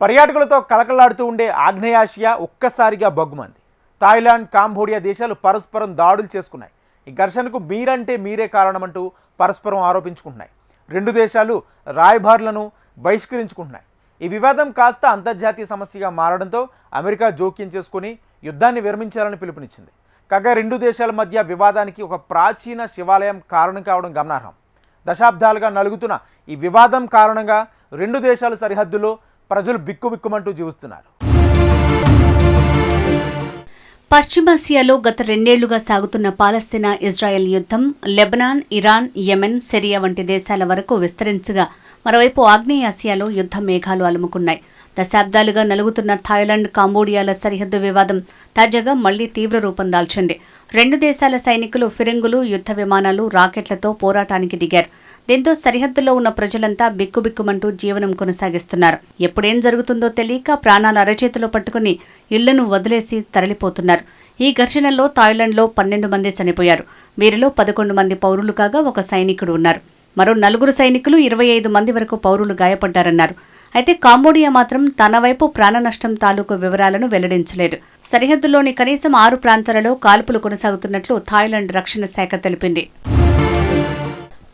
పర్యాటకులతో కలకలాడుతూ ఉండే ఆగ్నేయాసియా ఒక్కసారిగా బగ్గుమంది. థాయిలాండ్ కాంబోడియా దేశాలు పరస్పరం దాడులు చేసుకున్నాయి. ఈ ఘర్షణకు మీరంటే మీరే కారణమంటూ పరస్పరం ఆరోపించుకుంటున్నాయి. రెండు దేశాలు రాయబారులను బహిష్కరించుకుంటున్నాయి. ఈ వివాదం కాస్త అంతర్జాతీయ సమస్యగా మారడంతో అమెరికా జోక్యం చేసుకుని యుద్ధాన్ని విరమించాలని పిలుపునిచ్చింది. కాగా రెండు దేశాల మధ్య వివాదానికి ఒక ప్రాచీన శివాలయం కారణం కావడం గమనార్హం. దశాబ్దాలుగా నలుగుతున్న ఈ వివాదం కారణంగా రెండు దేశాల సరిహద్దులో ప్రజలు బిక్కుబిక్కుమంటూ జీవిస్తున్నారు. పశ్చిమాసియాలో గత రెండేళ్ళుగా సాగుతున్న పాలస్తీనా ఇజ్రాయెల్ యుద్ధం లెబనాన్ ఇరాన్ యెమెన్ సిరియా వంటి దేశాల వరకు విస్తరించగా మరోవైపు ఆగ్నేయాసియాలో యుద్ధ మేఘాలు అలుముకున్నాయి. దశాబ్దాలుగా నలుగుతున్న థాయిలాండ్ కాంబోడియాల సరిహద్దు వివాదం తాజాగా మళ్ళీ తీవ్ర రూపం దాల్చింది. రెండు దేశాల సైనికులు ఫిరంగులు యుద్ధ విమానాలు రాకెట్లతో పోరాటానికి దిగారు. దీంతో సరిహద్దులో ఉన్న ప్రజలంతా బిక్కుబిక్కుమంటూ జీవనం కొనసాగిస్తున్నారు. ఎప్పుడేం జరుగుతుందో తెలియక ప్రాణాలు అరచేతిలో పట్టుకుని ఇళ్ళను వదిలేసి తరలిపోతున్నారు. ఈ ఘర్షణలో థాయిలాండ్లో పన్నెండు మంది చనిపోయారు. వీరిలో పదకొండు మంది పౌరులు కాగా ఒక సైనికుడు ఉన్నారు. మరో నలుగురు సైనికులు ఇరవై ఐదు మంది వరకు పౌరులు గాయపడ్డారన్నారు. అయితే కాంబోడియా మాత్రం తన వైపు ప్రాణ నష్టం తాలూకు వివరాలను వెల్లడించలేదు. సరిహద్దులోని కనీసం ఆరు ప్రాంతాలలో కాల్పులు కొనసాగుతున్నట్లు థాయిలాండ్ రక్షణ శాఖ తెలిపింది.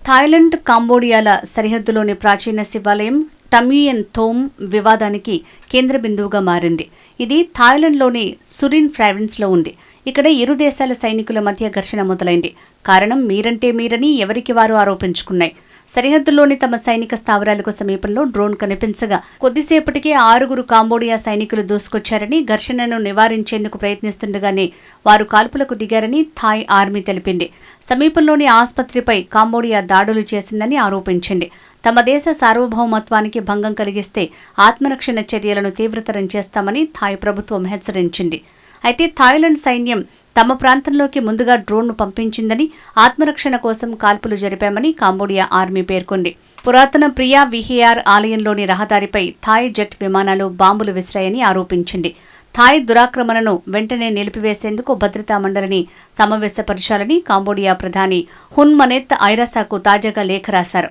థాయిలాండ్ కాంబోడియాల సరిహద్దులోని ప్రాచీన శివాలయం టమ్యూయన్ థోమ్ వివాదానికి కేంద్ర బిందువుగా మారింది. ఇది థాయిలాండ్లోని సురిన్ ప్రావిన్స్లో ఉంది. ఇక్కడ ఇరు దేశాల సైనికుల మధ్య ఘర్షణ మొదలైంది. కారణం మీరంటే మీరని ఎవరికి వారు ఆరోపించుకున్నాయి. సరిహద్దులోని తమ సైనిక స్థావరాలకు సమీపంలో డ్రోన్ కనిపించగా కొద్దిసేపటికే ఆరుగురు కాంబోడియా సైనికులు దూసుకొచ్చారని ఘర్షణను నివారించేందుకు ప్రయత్నిస్తుండగానే వారు కాల్పులకు దిగారని థాయ్ ఆర్మీ తెలిపింది. సమీపంలోని ఆసుపత్రిపై కాంబోడియా దాడులు చేసిందని ఆరోపించింది. తమ దేశ సార్వభౌమత్వానికి భంగం కలిగిస్తే ఆత్మరక్షణ చర్యలను తీవ్రతరం చేస్తామని థాయ్ ప్రభుత్వం హెచ్చరించింది. అయితే థాయిలాండ్ సైన్యం తమ ప్రాంతంలోకి ముందుగా డ్రోన్ను పంపించిందని ఆత్మరక్షణ కోసం కాల్పులు జరిపామని కాంబోడియా ఆర్మీ పేర్కొంది. పురాతన ప్రియా విహియార్ ఆలయంలోని రహదారిపై థాయ్ జెట్ విమానాలు బాంబులు విసిరాయని ఆరోపించింది. థాయ్ దురాక్రమణను వెంటనే నిలిపివేసేందుకు భద్రతా మండలిని సమావేశపరచాలని కాంబోడియా ప్రధాని హున్ మనేత్ ఐరాసాకు తాజాగా లేఖ రాశారు.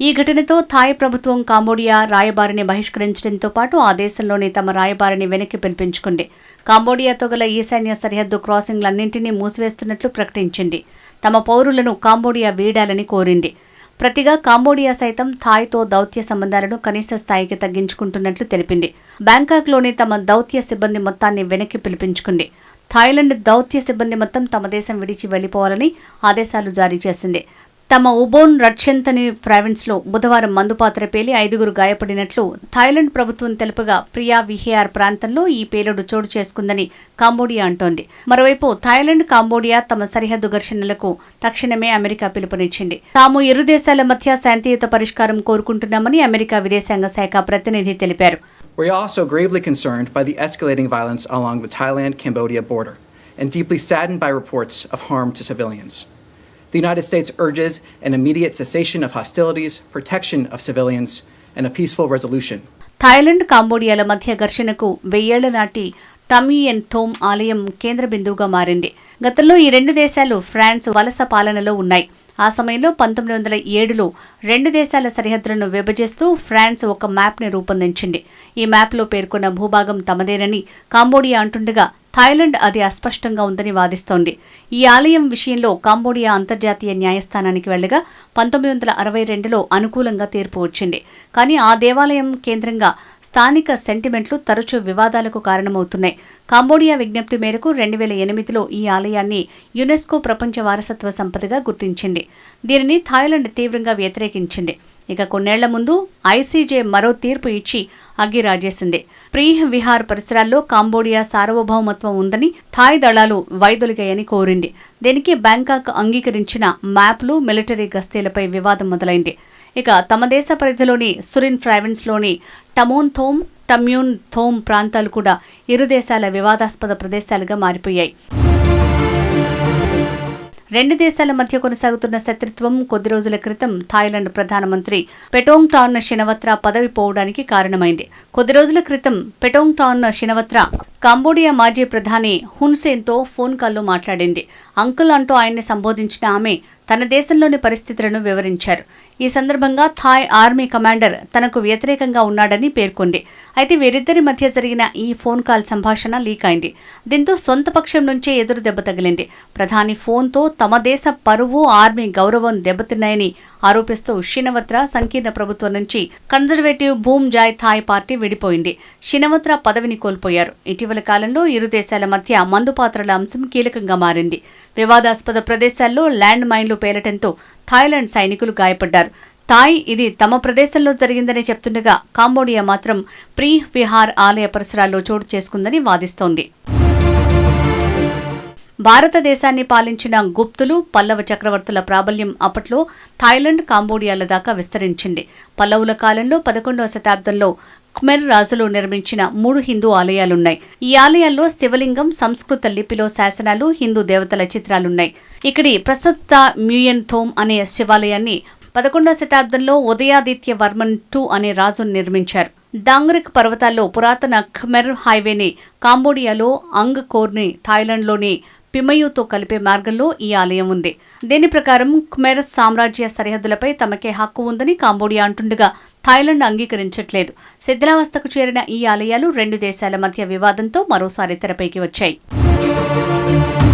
ఈ ఘటనతో థాయ్ ప్రభుత్వం కాంబోడియా రాయబారిని బహిష్కరించడంతో పాటు ఆ దేశంలోని తమ రాయబారిని వెనక్కి పిలిపించుకుంది. కాంబోడియాతో గల ఈశాన్య సరిహద్దు క్రాసింగ్లన్నింటినీ మూసివేస్తున్నట్లు ప్రకటించింది. తమ పౌరులను కాంబోడియా వీడాలని కోరింది. ప్రతిగా కాంబోడియా సైతం థాయ్తో దౌత్య సంబంధాలను కనీస స్థాయికి తగ్గించుకుంటున్నట్లు తెలిపింది. బ్యాంకాక్లోని తమ దౌత్య సిబ్బంది మొత్తాన్ని వెనక్కి పిలిపించుకుంది. థాయిలాండ్ దౌత్య సిబ్బంది మొత్తం తమ దేశం విడిచి వెళ్ళిపోవాలని ఆదేశాలు జారీ చేసింది. తమ ఉబోన్ రక్షంతని ప్రావిన్స్లో బుధవారం మందుపాత్ర పేలి ఐదుగురు గాయపడినట్లు థాయిలాండ్ ప్రభుత్వం తెలుపగా ప్రియా విహియార్ ప్రాంతంలో ఈ పేలుడు చోటు చేసుకుందని కాంబోడియా అంటోంది. మరోవైపు థాయిలాండ్ కాంబోడియా తమ సరిహద్దు ఘర్షణలకు తక్షణమే అమెరికా పిలుపునిచ్చింది. తాము ఇరు దేశాల మధ్య శాంతియుత పరిష్కారం కోరుకుంటున్నామని అమెరికా విదేశాంగ శాఖ ప్రతినిధి తెలిపారు. We are also gravely concerned by the escalating violence along the Thailand Cambodia border and deeply saddened by reports of harm to civilians. The United States urges an immediate cessation of hostilities, protection of civilians, and a peaceful resolution. Thailand కాంబోడియాల మధ్య ఘర్షణకు వెయ్యేళ్ళ నాటి టమ్యూయన్ థోమ్ ఆలయం కేంద్ర బిందువుగా మారింది గతంలో ఈ రెండు దేశాలు ఫ్రాన్స్ వలస పాలనలో ఉన్నాయి ఆ సమయంలో పంతొమ్మిది వందల ఏడులో రెండు దేశాల సరిహద్దులను విభజిస్తూ ఫ్రాన్స్ ఒక మ్యాప్ని రూపొందించింది. ఈ మ్యాప్లో పేర్కొన్న భూభాగం తమదేనని కాంబోడియా అంటుండగా థాయిలాండ్ అది అస్పష్టంగా ఉందని వాదిస్తోంది. ఈ ఆలయం విషయంలో కాంబోడియా అంతర్జాతీయ న్యాయస్థానానికి వెళ్ళగా పంతొమ్మిది వందల అరవై రెండులో అనుకూలంగా తీర్పు వచ్చింది. కానీ ఆ దేవాలయం కేంద్రంగా స్థానిక సెంటిమెంట్లు తరచూ వివాదాలకు కారణమవుతున్నాయి. కాంబోడియా విజ్ఞప్తి మేరకు రెండు వేల ఎనిమిదిలో ఈ ఆలయాన్ని యునెస్కో ప్రపంచ వారసత్వ సంపదగా గుర్తించింది. దీనిని థాయిలాండ్ తీవ్రంగా వ్యతిరేకించింది. ఇక కొన్నేళ్ళ ముందు ఐసీజే మరో తీర్పు ఇచ్చి అగ్గిరాజేసింది. ప్రీహ్ విహార్ పరిసరాల్లో కాంబోడియా సార్వభౌమత్వం ఉందని థాయ్ దళాలు వైదొలిగాయని కోరింది. దీనికి బ్యాంకాక్ అంగీకరించిన మ్యాప్లు మిలిటరీ గస్తీలపై వివాదం మొదలైంది. ఇక తమ దేశ పరిధిలోని సురిన్ ప్రావిన్స్లోని టమోన్ థోమ్ టమ్యూన్ థోమ్ ప్రాంతాలు కూడా ఇరు దేశాల వివాదాస్పద ప్రదేశాలుగా మారిపోయాయి. రెండు దేశాల మధ్య కొనసాగుతున్న శత్రుత్వం కొద్ది రోజుల క్రితం థాయిలాండ్ ప్రధానమంత్రి పెటోంగ్ టాన్ శినవత్రా పదవి పోవడానికి కారణమైంది. కొద్ది రోజుల క్రితం పెటోంగ్ టాన్ షినవత్రా కాంబోడియా మాజీ ప్రధాని హున్సేన్తో ఫోన్ కాల్లో మాట్లాడింది. అంకుల్ అంటూ ఆయన్ని సంబోధించిన ఆమె తన దేశంలోని పరిస్థితులను వివరించారు. ఈ సందర్భంగా థాయ్ ఆర్మీ కమాండర్ తనకు వ్యతిరేకంగా ఉన్నాడని పేర్కొంది. అయితే వీరిద్దరి మధ్య జరిగిన ఈ ఫోన్ కాల్ సంభాషణ లీక్ అయింది. దీంతో సొంత పక్షం నుంచే ఎదురు దెబ్బ తగిలింది. ప్రధాని ఫోన్తో తమ దేశ పరువు ఆర్మీ గౌరవం దెబ్బతిన్నాయని ఆరోపిస్తూ షినవత్ర సంకీర్ణ ప్రభుత్వం నుంచి conservative Bhumjaithai party విడిపోయింది. షినవత్ర పదవిని కోల్పోయారు. ఇటీవల కాలంలో ఇరు దేశాల మధ్య మందుపాత్రల అంశం కీలకంగా మారింది. వివాదాస్పద ప్రదేశాల్లో ల్యాండ్ మైన్లు పేలటంతో థాయిలాండ్ సైనికులు గాయపడ్డారు. థాయ్ ఇది తమ ప్రదేశంలో జరిగిందని చెప్తుండగా కాంబోడియా మాత్రం ప్రీ విహార్ ఆలయ పరిసరాల్లో చోటు చేసుకుందని వాదిస్తోంది. భారతదేశాన్ని పాలించిన గుప్తులు పల్లవ చక్రవర్తుల ప్రాబల్యం అప్పట్లో థాయిలాండ్ కాంబోడియాల దాకా విస్తరించింది. పల్లవుల కాలంలో పదకొండవ శతాబ్దంలో ఖుమెర్ రాజులు నిర్మించిన మూడు హిందూ ఆలయాలున్నాయి. ఈ ఆలయాల్లో శివలింగం సంస్కృత లిపిలో శాసనాలు హిందూ దేవతల చిత్రాలున్నాయి. ఇక్కడి ప్రసత్త మ్యూయన్ థోమ్ అనే శివాలయాన్ని పదకొండవ శతాబ్దంలో ఉదయాదిత్య వర్మన్ టూ అనే రాజు నిర్మించారు. డాంగ్రిక్ పర్వతాల్లో పురాతన ఖమెర్ హైవేని కాంబోడియాలో అంగ్ కోర్ని థాయిలాండ్లోని పిమయుతో కలిపే మార్గంలో ఈ ఆలయం ఉంది. దీని ప్రకారం ఖమెర్ సామ్రాజ్య సరిహద్దులపై తమకే హక్కు ఉందని కాంబోడియా అంటుండగా థాయిలాండ్ అంగీకరించట్లేదు. శిథిలావస్థకు చేరిన ఈ ఆలయాలు రెండు దేశాల మధ్య వివాదంతో మరోసారి తెరపైకి వచ్చాయి.